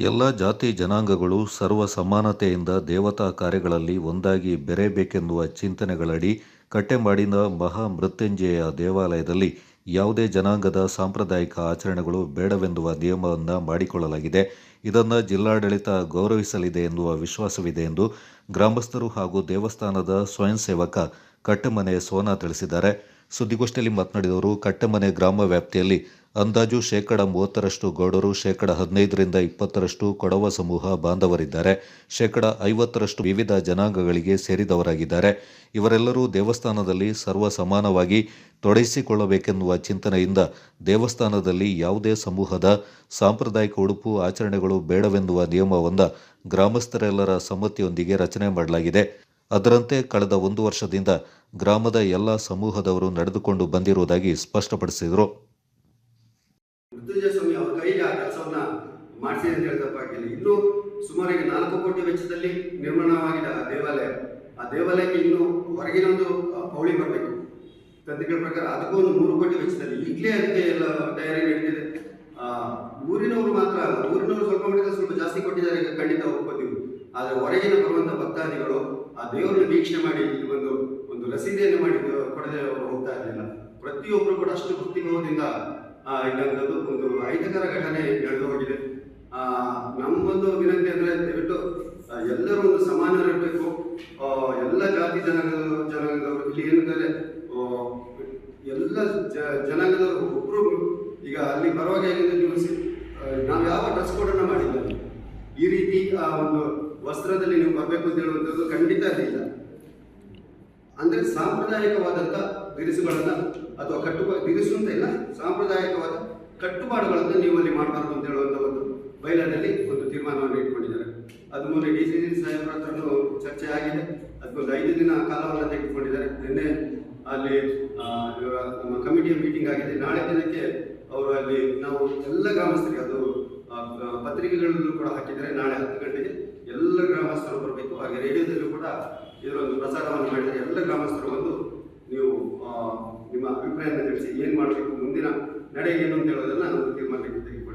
ಎಲ್ಲ ಜಾತಿ ಜನಾಂಗಗಳು ಸರ್ವ ಸಮಾನತೆಯಿಂದ ದೇವತಾ ಕಾರ್ಯಗಳಲ್ಲಿ ಒಂದಾಗಿ ಬೆರೆಯಬೇಕೆನ್ನುವ ಚಿಂತನೆಗಳಡಿ ಕಟ್ಟೆಮಾಡಿನ ಮಹಾ ಮೃತ್ಯುಂಜಯ ದೇವಾಲಯದಲ್ಲಿ ಯಾವುದೇ ಜನಾಂಗದ ಸಾಂಪ್ರದಾಯಿಕ ಆಚರಣೆಗಳು ಬೇಡವೆನ್ನುವ ನಿಯಮವನ್ನು ಮಾಡಿಕೊಳ್ಳಲಾಗಿದೆ. ಇದನ್ನು ಜಿಲ್ಲಾಡಳಿತ ಗೌರವಿಸಲಿದೆ ಎನ್ನುವ ವಿಶ್ವಾಸವಿದೆ ಎಂದು ಗ್ರಾಮಸ್ಥರು ಹಾಗೂ ದೇವಸ್ಥಾನದ ಸ್ವಯಂ ಸೇವಕ ಕಟ್ಟೆಮನೆ ಸೋನಾ ತಿಳಿಸಿದ್ದಾರೆ. ಸುದ್ದಿಗೋಷ್ಠಿಯಲ್ಲಿ ಮಾತನಾಡಿದವರು, ಕಟ್ಟೆಮನೆ ಗ್ರಾಮ ವ್ಯಾಪ್ತಿಯಲ್ಲಿ ಅಂದಾಜು ಶೇಕಡ ಮೂವತ್ತರಷ್ಟು ಗೌಡರು, ಶೇಕಡ ಹದಿನೈದರಿಂದ ಇಪ್ಪತ್ತರಷ್ಟು ಕೊಡವ ಸಮೂಹ ಬಾಂಧವರಿದ್ದಾರೆ. ಶೇಕಡ ಐವತ್ತರಷ್ಟು ವಿವಿಧ ಜನಾಂಗಗಳಿಗೆ ಸೇರಿದವರಾಗಿದ್ದಾರೆ. ಇವರೆಲ್ಲರೂ ದೇವಸ್ಥಾನದಲ್ಲಿ ಸರ್ವ ಸಮಾನವಾಗಿ ತೊಡಗಿಸಿಕೊಳ್ಳಬೇಕೆನ್ನುವ ಚಿಂತನೆಯಿಂದ ದೇವಸ್ಥಾನದಲ್ಲಿ ಯಾವುದೇ ಸಮೂಹದ ಸಾಂಪ್ರದಾಯಿಕ ಉಡುಪು ಆಚರಣೆಗಳು ಬೇಡವೆನ್ನುವ ನಿಯಮವೊಂದ ಗ್ರಾಮಸ್ಥರೆಲ್ಲರ ಸಮ್ಮತಿಯೊಂದಿಗೆ ರಚನೆ ಮಾಡಲಾಗಿದೆ. ಅದರಂತೆ ಕಳೆದ ಒಂದು ವರ್ಷದಿಂದ ಗ್ರಾಮದ ಎಲ್ಲ ಸಮೂಹದವರು ನಡೆದುಕೊಂಡು ಬಂದಿರುವುದಾಗಿ ಸ್ಪಷ್ಟಪಡಿಸಿದರು. ಮೃತ್ಯುಂಜಯ ಸ್ವಾಮಿ ಅವ್ರ ಕೈಗೆ ಆ ಕೆಲಸವನ್ನ ಮಾಡಿಸಿ ಅಂತ ಹೇಳಿದ ತಪ್ಪಾಗಿಲ್ಲ ಇನ್ನು ಸುಮಾರು ಈಗ ನಾಲ್ಕು ಕೋಟಿ ವೆಚ್ಚದಲ್ಲಿ ನಿರ್ಮಾಣವಾಗಿದೆ ಆ ದೇವಾಲಯ. ಆ ದೇವಾಲಯಕ್ಕೆ ಇನ್ನು ಹೊರಗಿನ ಒಂದು ಪೌಳಿ ಬರಬೇಕು. ತಂತ್ರಿಗಳ ಪ್ರಕಾರ ಅದಕ್ಕೂ ಒಂದು ಮೂರು ಕೋಟಿ ವೆಚ್ಚದಲ್ಲಿ ಈಗಲೇ ಅದಕ್ಕೆ ಎಲ್ಲ ತಯಾರಿ ಆ, ಊರಿನವರು ಮಾತ್ರ ಊರಿನವರು ಸ್ವಲ್ಪ ಮಟ್ಟಿಗೆ ಸ್ವಲ್ಪ ಜಾಸ್ತಿ ಕೊಟ್ಟಿದ್ದಾರೆ ಈಗ ಖಂಡಿತ ಒಪ್ಕೋತೀವಿ. ಆದರೆ ಹೊರಗಿನ ಬರುವಂತ ಭಕ್ತಾದಿಗಳು ಆ ದೇವರನ್ನು ವೀಕ್ಷಣೆ ಮಾಡಿ ಇಲ್ಲಿ ಒಂದು ಒಂದು ರಸೀದಿಯನ್ನು ಮಾಡಿ ಕೊಡದೆ ಹೋಗ್ತಾ ಇರಲಿಲ್ಲ. ಪ್ರತಿಯೊಬ್ಬರು ಕೂಡ ಅಷ್ಟು ಭಕ್ತಿಭಾವದಿಂದ ಇಲ್ಲಂಥದ್ದು ಒಂದು ಅಹಿತಕರ ಘಟನೆ ನಡೆದು ಹೋಗಿದೆ ನಮ್ಮೊಂದು ವಿನಂತಿ ಅಂದ್ರೆ ದಯವಿಟ್ಟು ಎಲ್ಲರೂ ಒಂದು ಸಮಾನರಿರಬೇಕು. ಎಲ್ಲ ಜಾತಿ ಜನಾಂಗದ ಜನಾಂಗದವರು, ಇಲ್ಲಿ ಏನಂದರೆ ಎಲ್ಲ ಜ- ಜನಾಂಗದವರು ಒಬ್ಬರು ಈಗ ಅಲ್ಲಿ ಪರವಾಗಿ ಏನಿದೆ ನೀವು ನಾವು ಯಾವ ಡ್ರೆಸ್ ಕೋಡನ್ನು ಮಾಡಿಲ್ಲ. ಈ ರೀತಿ, ಆ, ಒಂದು ವಸ್ತ್ರದಲ್ಲಿ ನೀವು ಬರಬೇಕು ಅಂತ ಹೇಳುವಂಥದ್ದು ಖಂಡಿತ ಇಲ್ಲ. ಅಂದ್ರೆ ಸಾಂಪ್ರದಾಯಿಕವಾದಂಥ ದಿರಿಸುಗಳನ್ನ ಅಥವಾ ಕಟ್ಟು ದಿರಿಸು ಅಂತ ಇಲ್ಲ, ಸಾಂಪ್ರದಾಯಿಕವಾದ ಕಟ್ಟುಪಾಡುಗಳನ್ನು ನೀವು ಅಲ್ಲಿ ಮಾಡಬಾರ್ದು ಅಂತ ಹೇಳುವಂಥ ಒಂದು ಬಯಲಿನಲ್ಲಿ ಒಂದು ತೀರ್ಮಾನವನ್ನು ಇಟ್ಕೊಂಡಿದ್ದಾರೆ. ಅದು ಮೊನ್ನೆ ಡಿ ಸಿ ಜಿ ಸಾಹೇಬ್ರ ಹತ್ರನೂ ಚರ್ಚೆ ಆಗಿದೆ. ಅದಕ್ಕೊಂದು ಐದು ದಿನ ಕಾಲವನ್ನು ತೆಗೆದುಕೊಂಡಿದ್ದಾರೆ. ನಿನ್ನೆ ಅಲ್ಲಿ ಇವರ ನಮ್ಮ ಕಮಿಟಿಯ ಮೀಟಿಂಗ್ ಆಗಿದೆ. ನಾಳೆ ದಿನಕ್ಕೆ ಅವರು ಅಲ್ಲಿ ನಾವು ಎಲ್ಲ ಗ್ರಾಮಸ್ಥರಿಗೆ ಅದು ಪತ್ರಿಕೆಗಳಲ್ಲೂ ಕೂಡ ಹಾಕಿದ್ದಾರೆ. ನಾಳೆ ಹತ್ತು ಗಂಟೆಗೆ ಎಲ್ಲ ಗ್ರಾಮಸ್ಥರು ಬರಬೇಕು. ಹಾಗೆ ರೇಡಿಯೋದಲ್ಲೂ ಕೂಡ ಇದರೊಂದು ಪ್ರಸಾರವನ್ನು ಮಾಡಿದರೆ ಎಲ್ಲ ಗ್ರಾಮಸ್ಥರು ನಿಮ್ಮ ಅಭಿಪ್ರಾಯವನ್ನು ತಿಳಿಸಿ ಏನು ಮಾಡಬೇಕು ಮುಂದಿನ ನಡೆ ಏನು ಅಂತ ಹೇಳೋದನ್ನು ನಾವು ತೀರ್ಮಾನಕ್ಕೆ ತೆಗೆದುಕೊಳ್ಳಿ